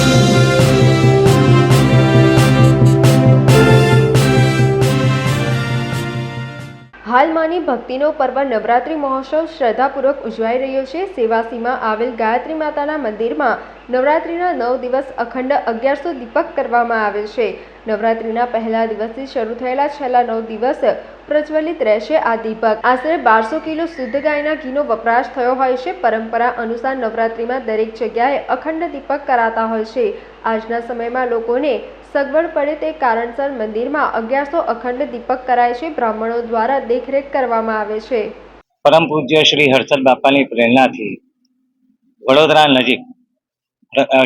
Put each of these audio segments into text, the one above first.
Thank you. હાલ માની ભક્તિનો પર્વ નવરાત્રિ મહોત્સવ શ્રદ્ધાપૂર્વક ઉજવાઈ રહ્યો છે. સેવાસીમાં આવેલ ગાયત્રી માતાના મંદિરમાં નવરાત્રિના નવ દિવસ અખંડ અગિયારસો દીપક કરવામાં આવે છે. નવરાત્રિના પહેલા દિવસથી શરૂ થયેલા છેલ્લા નવ દિવસ પ્રજ્વલિત રહેશે આ દીપક. આશરે બારસો કિલો શુદ્ધ ગાયના ઘીનો વપરાશ થયો હોય છે. પરંપરા અનુસાર નવરાત્રિમાં દરેક જગ્યાએ અખંડ દીપક કરાતા હોય છે. આજના સમયમાં લોકોને સગવડ પડે તે કારણસર મંદિરમાં અગિયારસો અખંડ દીપક કરાય છે, બ્રાહ્મણો દ્વારા દેખરેખ કરવામાં આવે છે. પરમ પૂજ્ય શ્રી હર્ષદ બાપાની પ્રેરણાથી વડોદરા નજીક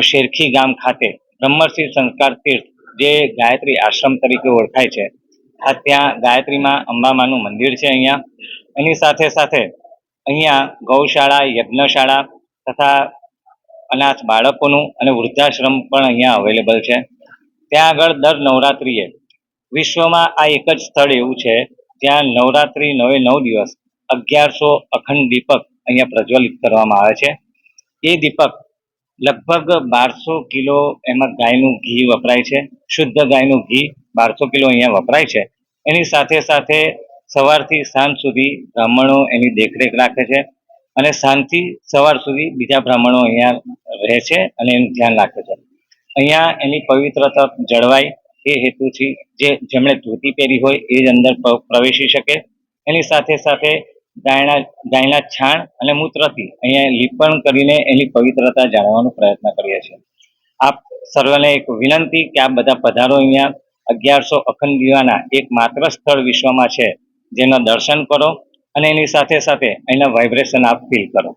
શેરખી ગામ ખાતે બ્રહ્મર્ષિ સંસ્કાર તીર્થ, જે ગાયત્રી આશ્રમ તરીકે ઓળખાય છે, આ ત્યાં ગાયત્રીમાં અંબામાનું મંદિર છે અહીંયા. એની સાથે સાથે અહીંયા ગૌશાળા, યજ્ઞશાળા તથા અનાથ બાળકોનું અને વૃદ્ધાશ્રમ પણ અહીંયા અવેલેબલ છે. ત્યાં આગળ દર નવરાત્રિએ વિશ્વમાં આ એક જ સ્થળ એવું છે, જ્યાં નવરાત્રિ નવે નવ દિવસ અગિયારસો અખંડ દીપક અહીંયા પ્રજ્વલિત કરવામાં આવે છે. એ દીપક લગભગ બારસો કિલો એમાં ગાયનું ઘી વપરાય છે, શુદ્ધ ગાયનું ઘી બારસો કિલો અહીંયા વપરાય છે. એની સાથે સાથે સવારથી સાંજ સુધી બ્રાહ્મણો એની દેખરેખ રાખે છે અને સાંજથી સવાર સુધી બીજા બ્રાહ્મણો અહીંયા રહે છે અને એનું ધ્યાન રાખે છે. અહીંયા એની પવિત્રતા જળવાય એ હેતુથી જે જેમણે ધોતી પહેરી હોય એ જ અંદર પ્રવેશી શકે. એની સાથે સાથે ગાયના ગાયના છાણ અને મૂત્રથી અહીંયા લીપણ કરીને એની પવિત્રતા જાળવવાનો પ્રયત્ન કરીએ છીએ. આપ સર્વને એક વિનંતી કે આપ બધા પધારો અહીંયા અગિયારસો અખંડ દીવાના એક માત્ર સ્થળ વિશ્વમાં છે. જેના દર્શન કરો અને એની સાથે સાથે એના વાઇબ્રેશન આપ ફીલ કરો.